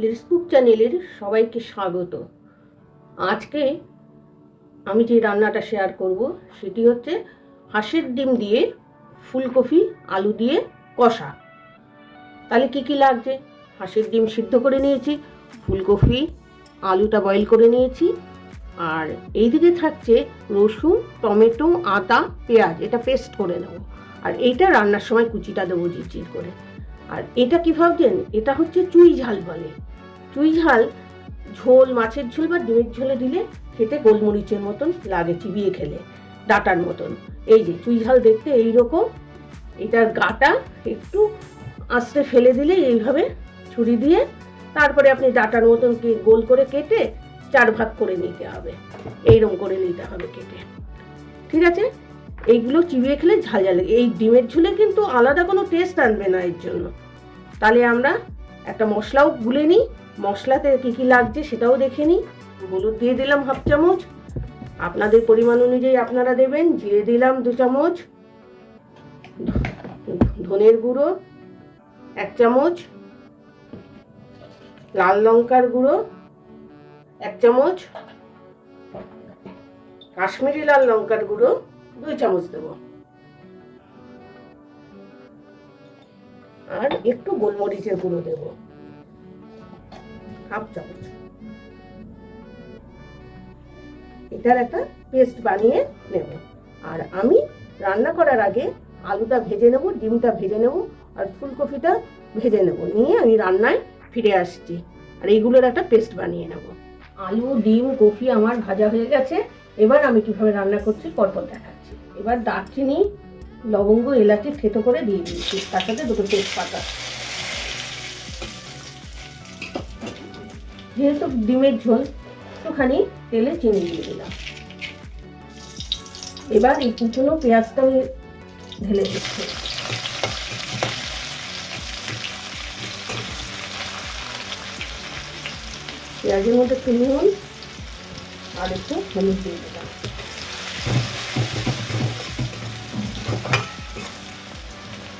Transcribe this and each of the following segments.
লিরিক্সবুক চ্যানেলের সবাইকে স্বাগত। আজকে আমি যে রান্নাটা শেয়ার করব, সেটি হচ্ছে হাঁসের ডিম দিয়ে ফুলকপি, আলু দিয়ে কষা। তাহলে কি কি লাগছে? হাঁসের ডিম সিদ্ধ করে নিয়েছি, ফুলকপি, আলুটা বয়েল করে নিয়েছি, আর এইদিকে থাকছে রসুন, টমেটো, আদা, পেঁয়াজ, এটা পেস্ট করে নেব। আর এইটা রান্নার সময় কুচিটা দেবো জিরজির করে। আর এটা কি ভাবছেন? এটা হচ্ছে চুই ঝাল বলে। চুই ঝাল ঝোল, মাছের ঝোল বা ডিমের ঝোলে দিলে খেতে গোলমরিচের মতন লাগে, চিবিয়ে খেলে, ডাটার মতন। এই যে চুই ঝাল দেখতে এই রকম এটার গাটা একটু আস্তে ফেলে দিলে এইভাবে ছুরি দিয়ে তারপরে আপনি ডাটার মতন কি গোল করে কেটে চার ভাগ করে নিতে হবে। এইরকম করে নিতে হবে কেটে। ঠিক আছে? এইগুলো চিবিয়ে খেলে ঝাল ঝাল। এই ডিমের ঝুলে কিন্তু আলাদা কোনো টেস্ট আনবে না এর জন্য। তাহলে আমরা একটা মশলাও গুলে নিই। মশলাতে কী কী লাগছে সেটাও দেখে নিই। হলুদ দিয়ে দিলাম হাফ চামচ। আপনাদের পরিমাণ অনুযায়ী আপনারা দেবেন। জিরে দিলাম দু চামচ। ধনের গুঁড়ো এক চামচ। লাল লঙ্কার গুঁড়ো এক চামচ। কাশ্মীরি লাল লঙ্কার গুঁড়ো দুই চামচ দেবো। আর একটু গোলমরিচের গুঁড়ো দেব। হাফ চামচ। এটার একটা পেস্ট বানিয়ে নেব। আর আমি রান্না করার আগে আলুটা ভেজে নেব, ডিমটা ভেজে নেব, আর ফুলকপিটা ভেজে নেব। নিয়ে আমি রান্নায় ফিরে আসছি। আর এইগুলোর একটা পেস্ট বানিয়ে নেব। আলু, ডিম কফি আমার ভাজা হয়ে গেছে। এবার আমি কীভাবে রান্না করছি পরপর দেখাচ্ছি। এবার দারচিনি, লবঙ্গ, এলাচি থেতো করে দিয়ে দিয়েছি। তার সাথে দুটো তেজপাতা। যেহেতু ডিমের ঝোল, একটুখানি তেলে চিনি দিয়ে দিলাম। এবার এই কুচনো পেঁয়াজটা আমি ঢেলে দিচ্ছি। পেঁয়াজের মধ্যে একটু নুন আর একটু হলুদ দিয়ে দিলাম।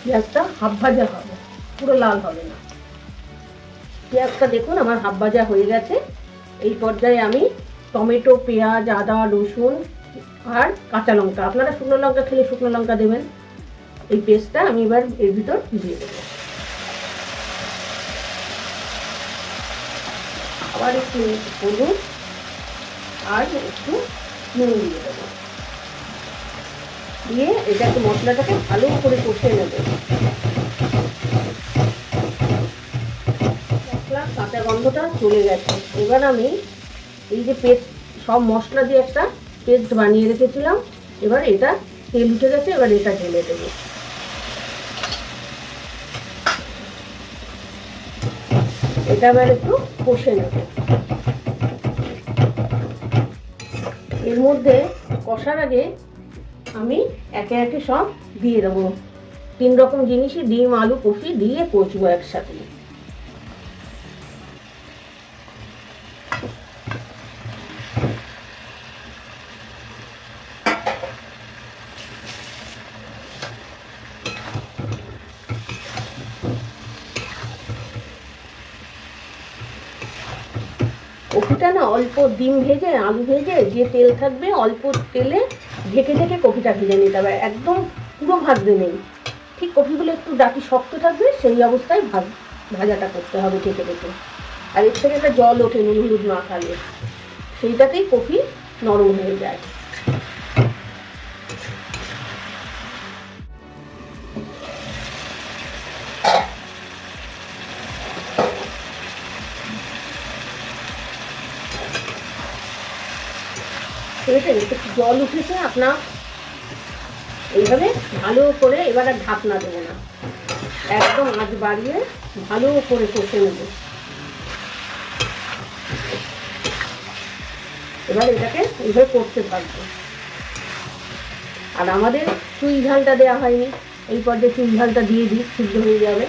পেঁয়াজটা হাফ ভাজা হবে, পুরো লাল হবে না। পেঁয়াজটা দেখুন, আমার হাফ ভাজা হয়ে গেছে। এই পর্যায়ে আমি টমেটো, পেঁয়াজ, আদা, রসুন আর কাঁচা লঙ্কা। আপনারা শুকনো লঙ্কা খেলে শুকনো লঙ্কা দেবেন। এই পেস্টটা আমি এবার এর ভিতর দিয়ে দেবো। আবার একটু হলুদ আর একটু নুন দিয়ে দেবো। এটাকে মশলাটাকে ভালো করে কষে নেবে। কাঁচা গন্ধটা চলে গেছে। এবার আমি এই যে পেস্ট, সব মশলা দিয়ে একটা পেস্ট বানিয়ে রেখেছিলাম। এবার এটা তেল উঠে গেছে, এবার এটা ঢেলে দেবো। এটা এবার একটু কষে নেব। এর মধ্যে কষার আগে আমি একে একে সব দিয়ে দেবো। তিন রকম জিনিসই ডিম, আলু কফি দিয়ে কচবো একসাথে। কফিটা না অল্প ডিম ভেজে, আলু ভেজে যে তেল থাকবে, অল্প তেলে ঢেকে ঢেকে কফিটা ভেজে নিতে হবে। একদম পুরো ভাজবে নেই। ঠিক কফিগুলো একটু ডাকি শক্ত থাকবে, সেই অবস্থায় ভাজ, ভাজাটা করতে হবে ঢেকে ঢেকে। আর এর থেকে একটা জল ওঠে, নুন হলুদ মাখালে সেইটাতেই কফি নরম হয়ে যায়। ঠিক একটু জল উঠেছে আপনার এইভাবে ভালো করে এবার আর ঢাকনা দেবো না। একদম আঁচ বাড়িয়ে ভালো করে কষে নেব। এবার এটাকে এইভাবে করতে থাকব। আর আমাদের চুই ঝালটা দেওয়া হয়নি। এই পর্যায়ে চুই ঝালটা দিয়ে দিই, সিদ্ধ হয়ে যাবে।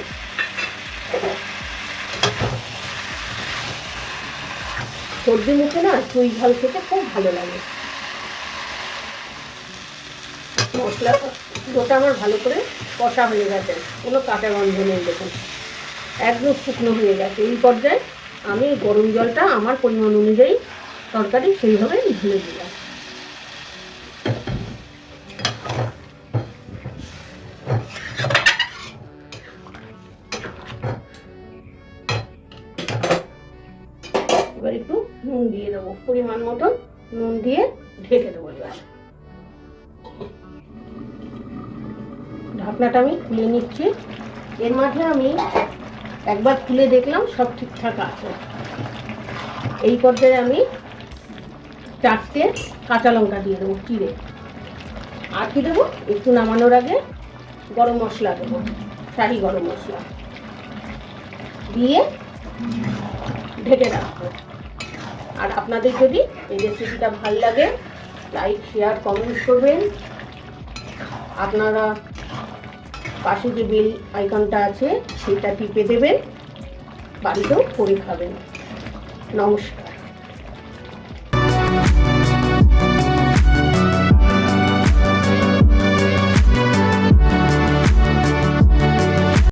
সর্দি মুখে না চুই ঝাল খেতে খুব ভালো লাগে। মশলা পুরোটা আমার ভালো করে কষা হয়ে গেছে। কোনো কাঁচা গন্ধ নেই, দেখুন। একদম শুকনো হয়ে গেছে। এই পর্যায়ে আমি গরম জলটা আমার পরিমাণ অনুযায়ী তরকারি সেইভাবে ঢেলে দিলাম। এবার একটু নুন দিয়ে দেবো। পরিমাণ মতন নুন দিয়ে ঢেকে দেবো এবার। ঢাকনাটা আমি খুলে নিচ্ছি। এর মাঝে আমি একবার খুলে দেখলাম সব ঠিকঠাক আছে। এই পর্যায়ে আমি চারটে কাঁচা লঙ্কা দিয়ে দেবো চিড়ে। আর কি দেবো? একটু নামানোর আগে গরম মশলা দেবো, শাহি গরম মশলা। দিয়ে ঢেকে রাখব। আর আপনাদের যদি এই রেসিপিটা ভালো লাগে লাইক শেয়ার কমেন্ট করবেন। আপনারা পাশে যে বেল আইকনটা আছে সেটা টিপে দেবেন বাড়িতেও করে খাবেন। নমস্কার।